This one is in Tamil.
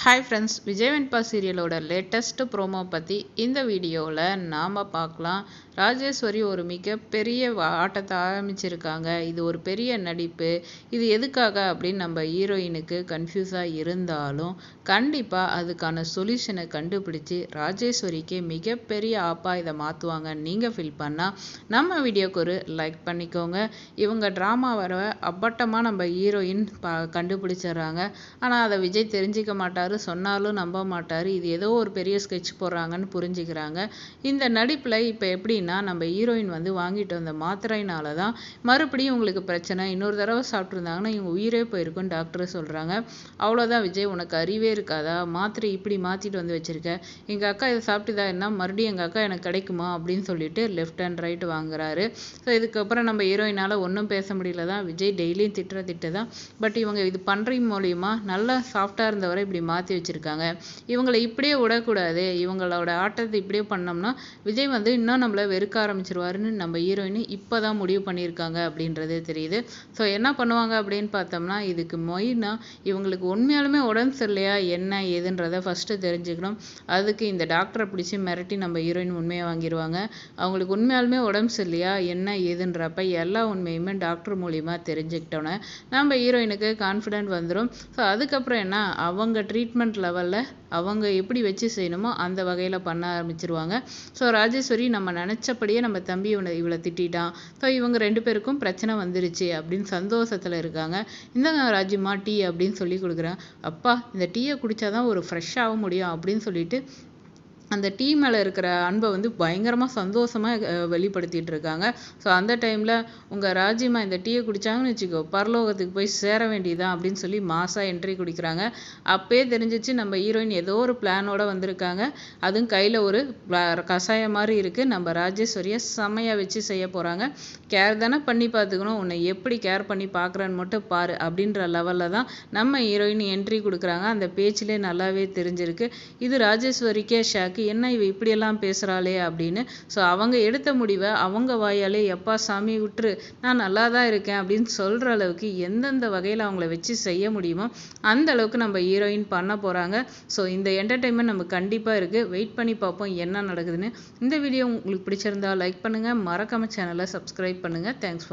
ஹாய் ஃப்ரெண்ட்ஸ் விஜய் வெண்பா சீரியலோட லேட்டஸ்ட் ப்ரோமோ பற்றி இந்த வீடியோவில் நாம் பார்க்கலாம். ராஜேஸ்வரி ஒரு மிகப்பெரிய ஆட்டத்தை ஆரம்பிச்சிருக்காங்க. இது ஒரு பெரிய நடிப்பு. இது எதுக்காக அப்படின்னு நம்ம ஹீரோயினுக்கு கன்ஃபியூஸாக இருந்தாலும் கண்டிப்பாக அதுக்கான சொல்யூஷனை கண்டுபிடிச்சி ராஜேஸ்வரிக்கு மிகப்பெரிய ஆப்பா இதை மாற்றுவாங்க நீங்கள் ஃபீல் பண்ணால் நம்ம வீடியோக்கு ஒரு லைக் பண்ணிக்கோங்க. இவங்க ட்ராமா வர அப்பட்டமாக நம்ம ஹீரோயின் ப கண்டுபிடிச்சிடுறாங்க. ஆனால் அதை விஜய் தெரிஞ்சிக்க மாட்டார். சொன்னாலும் நம்ப மாட்டார். இது ஏதோ ஒரு பெரிய ஸ்கெட்ச் போடுறாங்கன்னு புரிஞ்சுக்கிறாங்க. இந்த நடிப்பில் இப்போ எப்படின்னா நம்ம ஹீரோயின் வந்து வாங்கிட்டு வந்த மாத்திரையினால தான் மறுபடியும் உங்களுக்கு பிரச்சனை. இன்னொரு தடவை சாப்பிட்ருந்தாங்கன்னா இவங்க உயிரே போயிருக்கும் டாக்டர் சொல்கிறாங்க அவ்வளோதான் விஜய் உனக்கு அறிவே இருக்காதா? மாத்திரை இப்படி மாற்றிட்டு வந்து வச்சுருக்க. எங்கள் அக்கா இதை சாப்பிட்டுதா என்ன? மறுபடியும் எங்கள் அக்கா எனக்கு கிடைக்குமா? அப்படின்னு சொல்லிட்டு லெஃப்ட் அண்ட் ரைட் வாங்குறாரு. ஸோ இதுக்கப்புறம் நம்ம ஹீரோயினால் ஒன்றும் பேச முடியல தான். விஜய் டெய்லியும் திட்டுற திட்டு தான் பட் இவங்க இது பண்ணுறது மூலியமாக நல்லா சாஃப்டாக இருந்தவரை இப்படி மாற்றி வச்சுருக்காங்க. இவங்களை இப்படியே விடக்கூடாது. இவங்களோட ஆட்டத்தை இப்படியே பண்ணோம்னா விஜய் வந்து இன்னும் நம்மளை வெறுக்க ஆரம்பிச்சிருவாருன்னு நம்ம ஹீரோயின் இப்போ தான் முடிவு பண்ணியிருக்காங்க அப்படின்றது தெரியுது. ஸோ என்ன பண்ணுவாங்க அப்படின்னு பார்த்தோம்னா இதுக்கு மொயினா இவங்களுக்கு உண்மையாலுமே உடம்பு சரியில்லையா என்ன ஏதுன்றதை ஃபஸ்ட்டு தெரிஞ்சுக்கணும். அதுக்கு இந்த டாக்டரை பிடிச்சி மிரட்டி நம்ம ஹீரோயின் உண்மையை வாங்கிடுவாங்க அவங்களுக்கு உண்மையாலுமே உடம்பு சரியில்லையா என்ன ஏதுன்றப்ப எல்லா உண்மையுமே டாக்டர் மூலியமாக தெரிஞ்சுக்கிட்டோன்னே நம்ம ஹீரோயினுக்கு கான்ஃபிடென்ட் வந்துடும் ஸோ அதுக்கப்புறம் என்ன அவங்க ட்ரீட் ட்ரீட்மெண்ட் லெவலில் அவங்க எப்படி வச்சு செய்யணுமோ அந்த வகையில் பண்ண ஆரம்பிச்சிருவாங்க. ஸோ ராஜேஸ்வரி நம்ம நினச்சபடியே நம்ம தம்பி இவனை இவளை திட்டிட்டான். ஸோ இவங்க ரெண்டு பேருக்கும் பிரச்சனை வந்துருச்சு அப்படின்னு சந்தோஷத்தில் இருக்காங்க. இந்தாங்க ராஜிமா டீ அப்படின்னு சொல்லி கொடுக்குறேன். அப்பா இந்த டீயை குடித்தாதான் ஒரு ஃப்ரெஷ்ஷாக முடியும் அப்படின்னு சொல்லிட்டு அந்த டீ மேலே இருக்கிற அன்பை வந்து பயங்கரமாக சந்தோஷமாக வெளிப்படுத்திகிட்டு இருக்காங்க. ஸோ அந்த டைமில் உங்கள் ராஜிமா இந்த டீயை குடிச்சாங்கன்னு வச்சுக்கோ பரலோகத்துக்கு போய் சேர வேண்டியதான் அப்படின்னு சொல்லி மாசாக என்ட்ரி குடிக்கிறாங்க. அப்பயே தெரிஞ்சிச்சு நம்ம ஹீரோயின் ஏதோ ஒரு பிளானோட வந்திருக்காங்க. அதுவும் கையில் ஒரு கஷாயம் மாதிரி இருக்குது நம்ம ராஜேஸ்வரியை செமையாக வச்சு செய்ய போகிறாங்க கேர் தானே பண்ணி பார்த்துக்கணும். உன்னை எப்படி கேர் பண்ணி பார்க்குறேன்னு மட்டும் பாரு அப்படின்ற லெவலில் தான் நம்ம ஹீரோயின் என்ட்ரி கொடுக்குறாங்க. அந்த பேச்சிலே நல்லாவே தெரிஞ்சிருக்கு. இது ராஜேஸ்வரிக்கே ஷாக் ஷாக்கு என்ன இவ இப்படியெல்லாம் பேசுகிறாளே அப்படின்னு. ஸோ அவங்க எடுத்த முடிவை அவங்க வாயாலே எப்பா சாமி விட்டுரு நான் நல்லா தான் இருக்கேன் அப்படின்னு சொல்கிற அளவுக்கு எந்தெந்த வகையில் அவங்கள வச்சு செய்ய முடியுமோ அந்த அளவுக்கு நம்ம ஹீரோயின் பண்ண போகிறாங்க ஸோ இந்த என்டர்டைன்மெண்ட் நம்ம கண்டிப்பாக இருக்குது வெயிட் பண்ணி பார்ப்போம் என்ன நடக்குதுன்னு. இந்த வீடியோ உங்களுக்கு பிடிச்சிருந்தா லைக் பண்ணுங்கள் மறக்காம சேனலை சப்ஸ்கிரைப் பண்ணுங்கள் தேங்க்ஸ்